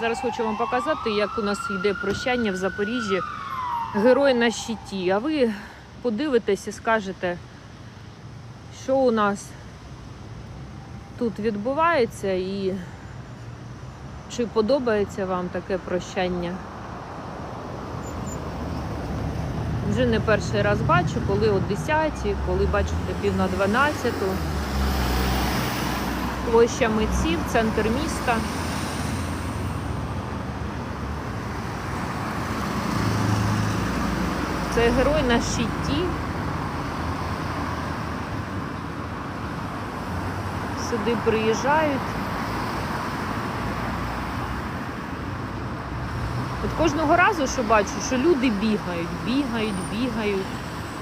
Зараз хочу вам показати, як у нас йде прощання в Запоріжжі. Герой на щиті. А ви подивитесь і скажете, що у нас тут відбувається і чи подобається вам таке прощання. Вже не перший раз бачу, коли о 10, коли бачите пів на 12. Площа митців, центр міста. Це герой на щиті. Сюди приїжджають. От кожного разу, що бачу, що люди бігають, бігають, бігають.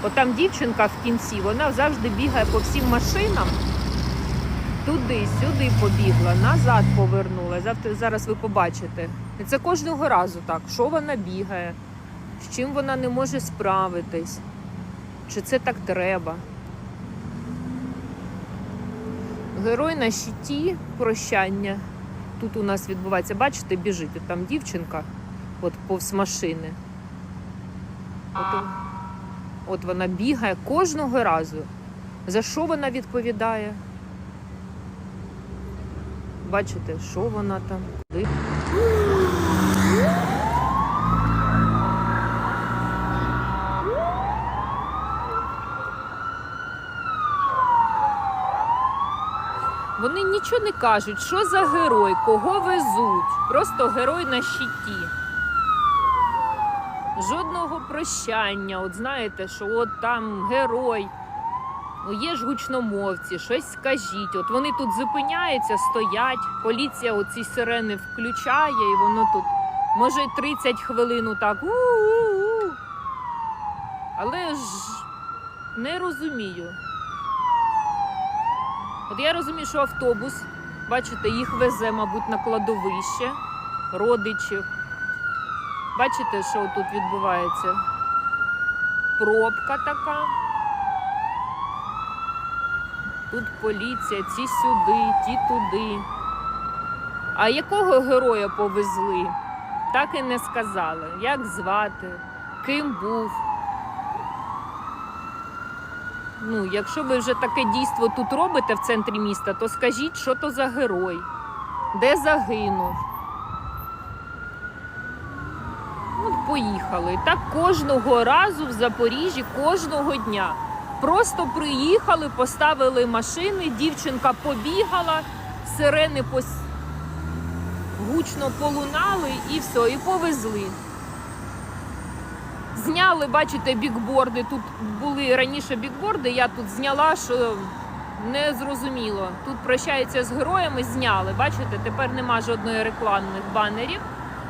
От там дівчинка в кінці, вона завжди бігає по всім машинам. Туди, сюди побігла, назад повернула. Зараз ви побачите. І це кожного разу так. Що вона бігає, з чим вона не може справитись, чи це так треба. Герой на щиті прощання. Тут у нас відбувається, бачите, біжить. От там дівчинка, от повз машини. От, от вона бігає кожного разу. За що вона відповідає? Бачите, що вона там? Ви- Вони нічого не кажуть, що за герой, кого везуть. Просто герой на щиті. Жодного прощання. От знаєте, що от там герой. Ну, є ж гучномовці, щось скажіть. От вони тут зупиняються, стоять. Поліція оці сирени включає, і воно тут може й 30 хвилин так. У-у-у. Але ж не розумію. От я розумію, що автобус, бачите, їх везе, мабуть, на кладовище родичів. Бачите, що тут відбувається? Пробка така. Тут поліція, ці сюди, ті туди. А якого героя повезли? Так і не сказали. Як звати, ким був. Ну, якщо ви вже таке дійство тут робите в центрі міста, то скажіть, що то за герой, де загинув. От поїхали. Так кожного разу в Запоріжжі, кожного дня. Просто приїхали, поставили машини, дівчинка побігала, сирени пос... гучно полунали і все, і повезли. Зняли, бачите, бікборди. Тут були раніше бікборди, я тут зняла, що не зрозуміло. Тут прощаються з героями, зняли. Бачите, тепер нема жодної рекламних банерів.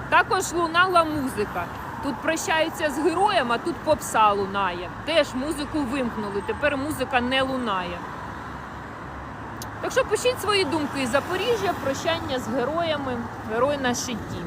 Також лунала музика. Тут прощаються з героєм, а тут попса лунає. Теж музику вимкнули, тепер музика не лунає. Так що пишіть свої думки із Запоріжжя, прощання з героями, герой на щиті.